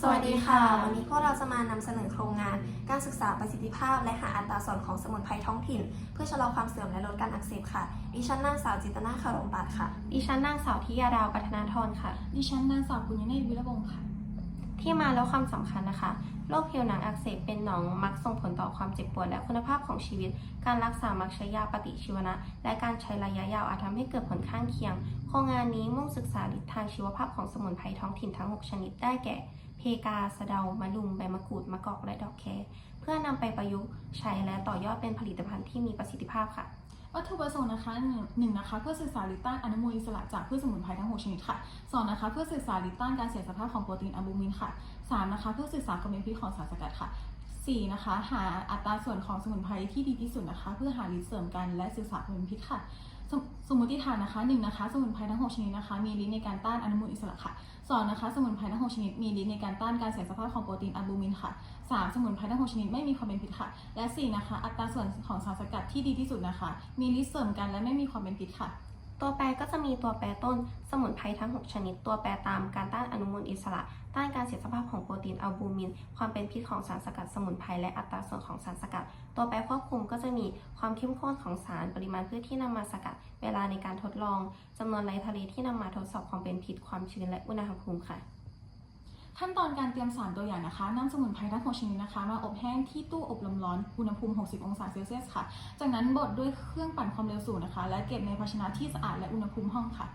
สวัสดีค่ะ วันนี้พวกเราจะมานำเสนอโครงงาน การศึกษาประสิทธิภาพ และหาอัตราส่วนของสมุนไพรท้องถิ่น เพื่อชะลอความเสื่อมและลดการอักเสบค่ะ ดิฉันนางสาวจิตนาคารมปัตย์ค่ะ ดิฉันนางสาวทิยาดาวปัฒนาธรค่ะ ดิฉันนางสาวปุญญเนตรวิรวงศ์ค่ะ ที่มาแล้วความสำคัญนะคะ โรคผิวหนังอักเสบเป็นหนองมักส่งผลต่อความเจ็บปวดและคุณภาพของชีวิต การรักษามักใช้ยาปฏิชีวนะ และการใช้ระยะยาวอาจทำให้เกิดผลข้างเคียง โครงงานนี้มุ่งศึกษาฤทธิ์ทางชีวภาพของสมุนไพรท้องถิ่นทั้ง 6 ชนิดได้แก่เพ กาสะเดา มะลุม ใบมะกรูด มะกอก และดอกแค เพื่อนำไปประยุกต์ใช้และต่อยอดเป็นผลิตภัณฑ์ที่มีประสิทธิภาพค่ะ วัตถุประสงค์นะคะหนึ่งหนึ่งนะคะ เพื่อศึกษาหรือต้านอนุมูลอิสระจากพืชสมุนไพรทั้ง 6 ชนิดค่ะสองนะคะ เพื่อศึกษาหรือต้านการเสียสภาพของโปรตีนอะลบูมินค่ะสามนะคะ เพื่อศึกษาความเป็นพิษของสารสกัดค่ะสี่นะคะ หาอัตราส่วนของสมุนไพรที่ดีที่สุดนะคะ เพื่อหาฤทธิ์เสริมกันและศึกษาความเป็นพิษค่ะ สมสมมติฐานนะคะหนึ่งนะคะ สมุนไพรทั้ง 6 ชนิดนะคะ มีฤทธิ์ในการต้านอนุมูลอิสระค่ะสองนะคะ สมุนไพรทั้ง 6 ชนิด มีฤทธิ์ในการต้านการเสียสภาพของโปรตีนอะลูมินค่ะสามสมุนไพรทั้ง 6 ชนิด ไม่มีความเป็นพิษค่ะ และสี่นะคะ อัตราส่วนของสารสกัดที่ดีที่สุดนะคะ มีฤทธิ์เสริมกันและไม่มีความเป็นพิษค่ะ ตัวแปรก็จะมีตัวแปรต้นสมุนไพรทั้ง 6 ชนิด ตัวแปรตามการต้านอนุมูลอิสระ ต้านการเสียสภาพของโปรตีนอัลบูมิน ความเป็นพิษของสารสกัดสมุนไพรและอัตราส่วนของสารสกัด ตัวแปรควบคุมก็จะมีความเข้มข้นของสารปริมาณพืชที่นำมาสกัด เวลาในการทดลองจำนวนไรทะเลที่นำมาทดสอบความเป็นพิษความชื้นและอุณหภูมิค่ะ ขั้นตอนการเตรียมสารตัวอย่างนะคะนำสมุนไพรทั้ง6ชนิดนะคะ มาอบแห้งที่ตู้อบลมร้อนอุณหภูมิ 60 องศาเซลเซียสค่ะ จากนั้นบดด้วยเครื่องปั่นความเร็วสูงนะคะ และเก็บในภาชนะที่สะอาดและอุณหภูมิห้องค่ะ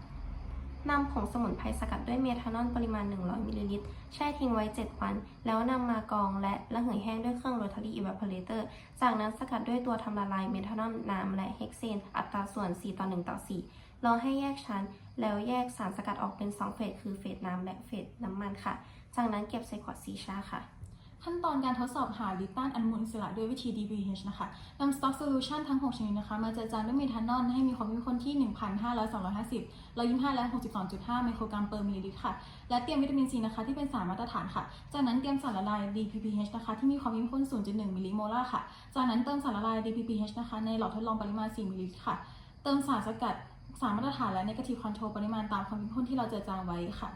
นำผงสมุนไพรสกัดด้วยเมทานอลปริมาณ 100 มิลลิลิตรแช่ทิ้งไว้ 7 วัน แล้วนำมากรองและระเหยแห้งด้วยเครื่องโรตารี่อี v ว p o r a t o r จากนั้นสกัดด้วยตัวทำละลายเมทานอลน้ำและเฮกเซน อัตราส่วน 4 ต่อ 1 ต่อ 4 รอให้แยกชั้น แล้วแยกสารสกัดออกเป็น 2 เฟส คือเฟสน้ำและเฟสน้ำมันค่ะ จากนั้นเก็บใส่ขวดสีชาค่ะ ขั้นตอนการทดสอบหาฤทธิ์ต้านอนุมูลอิสระด้วยวิธี DPH นะคะนำ stock solution ทั้ง 6 ชนิดนะคะ มาเจือจางด้วยเมทานอลให้มีความเข้มข้นที่ 1,500 250 125 และ 62.5 ไมโครกรัมเปอร์มิลลิลิตรค่ะ และเตรียมวิตามินซีนะคะที่เป็นสารมาตรฐานค่ะ จากนั้นเตรียมสารละลาย DPPH นะคะที่มีความเข้มข้น 0.1 มิลลิโมลาร์ค่ะ จากนั้นเติมสารละลาย DPPH นะคะในหลอดทดลองปริมาณ 4 มิลลิลิตรค่ะ เติมสารสกัดสารมาตรฐานและ negative control ปริมาณตามความเข้มข้นที่เราเจือจางไว้ค่ะ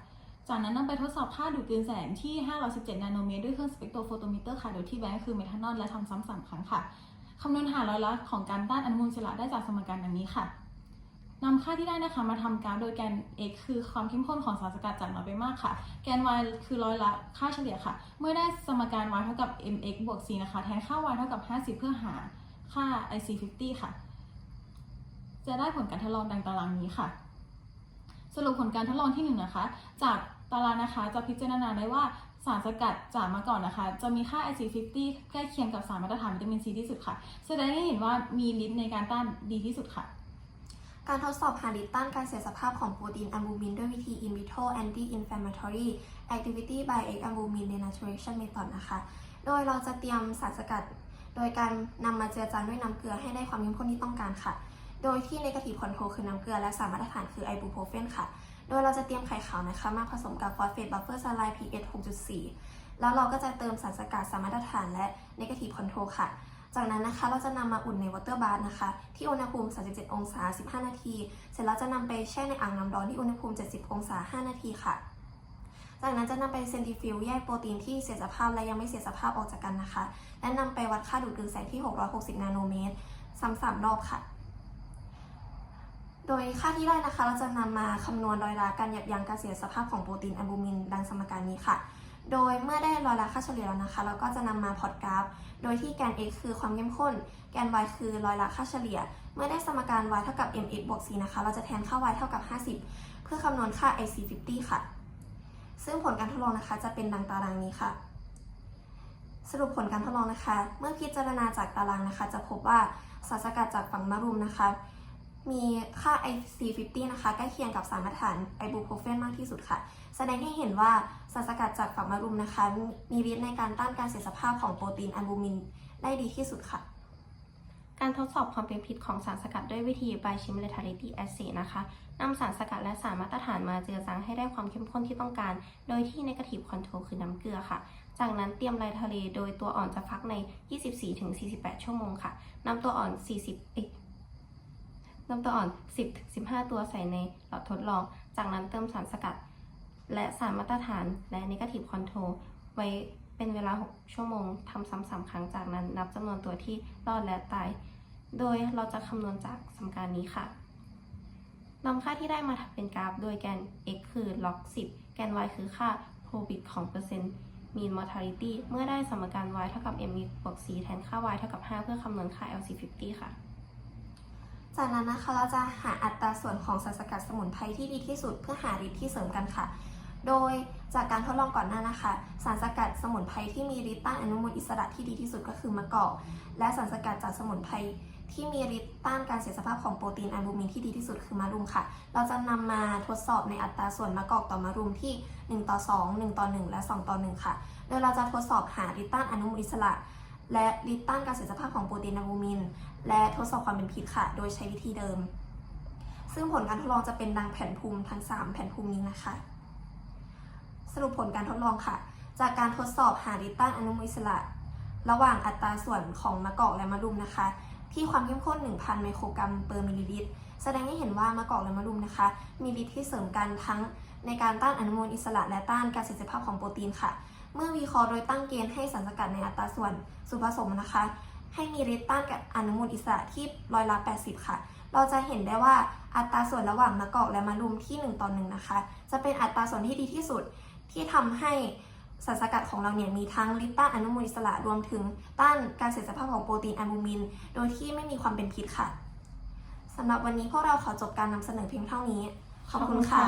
จากนั้นนำไปทดสอบค่าดูดกลืนแสงที่ 517 นาโนเมตร ด้วยเครื่องสเปกโทรโฟโตมิเตอร์ค่ะ โดยที่แบงค์คือเมทานอลและทำซ้ำสามครั้งค่ะ คำนวณหาร้อยละของการต้านอนุมูลอิสระได้จากสมการดังนี้ค่ะนำค่าที่ได้นะคะมาทำกราฟโดยแกน x คือความเข้มข้นของสารสกัดจากน้อยไปมากค่ะ แกน y คือร้อยละค่าเฉลี่ยค่ะ เมื่อได้สมการ y เท่ากับ mx บวก c นะคะ แทนค่า y เท่ากับ 50 เพื่อหาค่า ic50 ค่ะ จะได้ผลการทดลองดังตารางนี้ค่ะ สรุปผลการทดลองที่หนึ่งนะคะ จากตารางนะคะจะพิจารณาได้ว่าสารสกัดจากมาก่อนนะคะ จะมีค่า IC50 ใกล้เคียงกับสารมาตรฐานวิตามินซีที่สุดค่ะ แสดงให้เห็นว่ามีฤทธิ์ในการต้านดีที่สุดค่ะ การทดสอบหาฤทธิ์ต้านการเสียสภาพของโปรตีนอัลบูมินด้วยวิธี in vitro anti inflammatory activity by X albumin denaturation method นะคะ โดยเราจะเตรียมสารสกัด โดยการนำมาเจือจางด้วยน้ำเกลือให้ได้ความเข้มข้นที่ต้องการค่ะ โดยที่ negative control คือน้ำเกลือ และสารมาตรฐานคือไอบูโพรเฟนค่ะ โดยเราจะเตรียมไข่ขาวนะคะ มาผสมกับฟอสเฟตบัฟเฟอร์ซาไลน์ pH 6.4 แล้วเราก็จะเติมสารสกัดสารมาตรฐานและ negative control ค่ะ จากนั้นนะคะเราจะนำมาอุ่นในวอเตอร์บาร์นะคะ ที่อุณหภูมิ 37 องศา 15 นาที เสร็จแล้วจะนำไปแช่ในอ่างน้ำร้อนที่อุณหภูมิ 70 องศา 5 นาทีค่ะจากนั้นจะนำไปเซนติฟิวแยกโปรตีนที่เสียสภาพและยังไม่เสียสภาพออกจากกันนะคะ และนำไปวัดค่าดูดกลืนแสงที่ 660 นาโนเมตร ซ้ำสามรอบค่ะ โดยค่าที่ได้นะคะเราจะนำมาคำนวณรอยละการยับยั้งการเสียสภาพของโปรตีนอัลบูมินดังสมการนี้ค่ะ โดยเมื่อได้รอยละค่าเฉลี่ยแล้วนะคะ เราก็จะนำมาพอร์ตกราฟ โดยที่แกน x คือความเข้มข้น แกน y คือรอยละค่าเฉลี่ย เมื่อได้สมการ y เท่ากับ mx บวก c นะคะ เราจะแทนค่า y เท่ากับ 50 เพื่อคำนวณค่า ic50 ค่ะ ซึ่งผลการทดลองนะคะจะเป็นดังตารางนี้ค่ะสรุปผลการทดลองนะคะ เมื่อพิจารณาจากตารางนะคะ จะพบว่าสารสกัดจากฝั่งมะรุมนะคะ มีค่า IC50 นะคะใกล้เคียงกับสารมาตรฐานไอบูโพรเฟนมากที่สุดค่ะ แสดงให้เห็นว่าสารสกัดจากฝักมะรุมนะคะ มีฤทธิ์ในการต้านการเสียสภาพของโปรตีนอัลบูมินได้ดีที่สุดค่ะ การทดสอบความเป็นพิษของสารสกัดด้วยวิธี Biochimilarity Assay นะคะนำสารสกัดและสารมาตรฐานมาเจือจางให้ได้ความเข้มข้นที่ต้องการ โดยที่ Negative Control คือน้ำเกลือค่ะ จากนั้นเตรียมลายทะเลโดยตัวอ่อนจะฟักใน 24-48 ชั่วโมงค่ะนำตัวอ่อน 40 เอ๊ะนำตัวอ่อน 10-15 ตัวใส่ในหลอดทดลอง จากนั้นเติมสารสกัด และสารมาตรฐานและ negative control ไว้เป็นเวลา 6 ชั่วโมงทำซ้ำๆครั้งจากนั้นนับจำนวนตัวที่รอดและตาย โดยเราจะคำนวณจากสมการนี้ค่ะนำค่าที่ได้มาทำเป็นกราฟ โดยแกน x คือ log 10 แกน y คือค่า probit ของเปอร์เซ็นต์ mean mortality เมื่อได้สมการ y เท่ากับ m บวก c แทนค่า y เท่ากับ 5 เพื่อคำนวณค่า LC50 ค่ะ จากนั้นนะคะเราจะหาอัตราส่วนของสารสกัดสมุนไพรที่ดีที่สุดเพื่อหาฤทธิ์ที่เสริมกันค่ะ โดยจากการทดลองก่อนหน้านะคะ สารสกัดสมุนไพรที่มีฤทธิ์ต้านอนุมูลอิสระที่ดีที่สุดก็คือมะกอกและสารสกัดจากสมุนไพรที่มีฤทธิ์ต้านการเสียสภาพของโปรตีนอัลบูมินที่ดีที่สุดคือมะรุมค่ะ เราจะนำมาทดสอบในอัตราส่วนมะกอกต่อมะรุมที่ 1 ต่อ 2 1 ต่อ 1 และ 2 ต่อ 1 ค่ะ โดยเราจะทดสอบหาฤทธิ์ต้านอนุมูลอิสระ และฤทธิ์ต้านการเสียสภาพของโปรตีนอัลบูมิน และทดสอบความเป็นพิษค่ะ โดยใช้วิธีเดิม ซึ่งผลการทดลองจะเป็นดังแผ่นภูมิทั้ง 3 แผ่นภูมินี้นะคะ สรุปผลการทดลองค่ะ จากการทดสอบหาริต้านอนุมูลอิสระ ระหว่างอัตราส่วนของมะกอกและมะรุมนะคะ ที่ความเข้มข้น 1,000 ไมโครกรัมเปอร์มิลลิลิตร แสดงให้เห็นว่ามะกอกและมะรุมนะคะ มีฤทธิ์ที่เสริมกันทั้งในการต้านอนุมูลอิสระและต้านการเสียสภาพของโปรตีนค่ะ เมื่อวิเคราะห์โดยตั้งเกณฑ์ให้สารสกัดในอัตราส่วนส่วนผสมนะคะ ให้มีฤทธิ์ต้านกับอนุมูลอิสระที่ร้อยละ 80 ค่ะ เราจะเห็นได้ว่าอัตราส่วนระหว่างมะกอกและมะรุมที่ 1ต่อ1นะคะ จะเป็นอัตราส่วนที่ดีที่สุดที่ทำให้สารสกัดของเราเนี่ยมีทั้งฤทธิ์ต้านอนุมูลอิสระรวมถึงต้านการเสียสภาพของโปรตีนอัลบูมิน โดยที่ไม่มีความเป็นพิษค่ะสำหรับวันนี้พวกเราขอจบการนำเสนอเพียงเท่านี้ ขอบคุณค่ะ